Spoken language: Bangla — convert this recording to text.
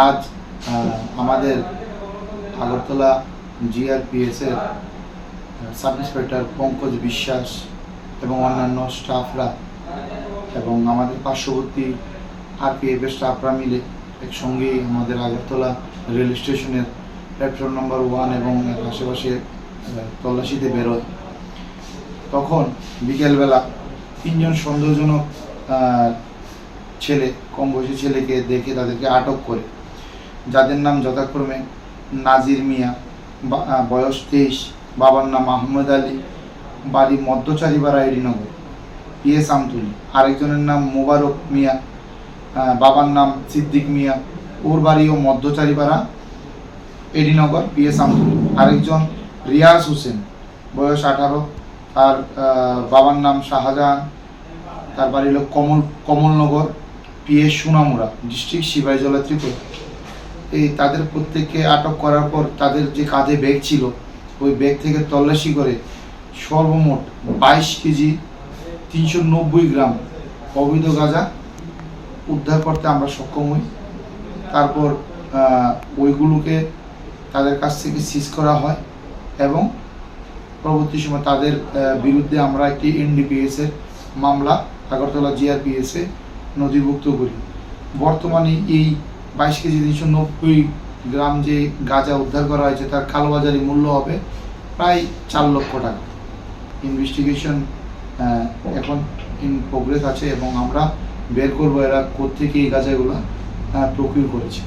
আজ আমাদের আগরতলা জিআরপিএসের সাব ইন্সপেক্টর পঙ্কজ বিশ্বাস এবং অন্যান্য স্টাফরা এবং আমাদের পার্শ্ববর্তী আরপিএফের স্টাফরা মিলে একসঙ্গেই আমাদের আগরতলা রেল স্টেশনের প্ল্যাটফর্ম নম্বর ওয়ান এবং আশেপাশে তল্লাশিতে বেরোয়। তখন বিকেলবেলা তিনজন সন্দেহজনক ছেলে, কম বয়সী ছেলেকে দেখে তাদেরকে আটক করে যাদের নাম যথাক্রমে নাজির মিয়া বয়স তেইশ, বাবার নাম আহমেদ আলী, বাড়ি মধ্যচারিপাড়া এডিনগর পিএস আমতুলি। আরেকজনের নাম মোবারক মিয়া বাবার নাম সিদ্দিক মিয়া, ওর বাড়িও মধ্যচারিপাড়া এডিনগর পিএস আমতুলি। আরেকজন রিয়াজ হোসেন, বয়স আঠারো, তার বাবার নাম শাহজাহান, তার বাড়ি হলো কমল, কমলনগর, পিএস সুনামুরা ডিস্ট্রিক্ট সিপাহীজলা ত্রিপুরা। এই তাদের প্রত্যেককে আটক করার পর তাদের যে কাঁধে ব্যাগ ছিল, ওই ব্যাগ থেকে তল্লাশি করে সর্বমোট বাইশ কেজি তিনশো নব্বই গ্রাম অবৈধ গাঁজা উদ্ধার করতে আমরা সক্ষম হই। তারপর ওইগুলোকে তাদের কাছ থেকে সিজ করা হয় এবং পরবর্তী সময় তাদের বিরুদ্ধে আমরা একটি এনডিপিএস এর মামলা, আগরতলা জিআরপিএস নথিভুক্ত করি। বর্তমানে এই বাইশ কেজি তিনশো নব্বই গ্রাম যে গাঁজা উদ্ধার করা হয়েছে, তার কালোবাজারি মূল্য হবে প্রায় চার লক্ষ টাকা। ইনভেস্টিগেশন এখন ইন প্রোগ্রেস আছে এবং আমরা বের করব এরা কোথেকে এই গাঁজাগুলো প্রকিউর করেছে।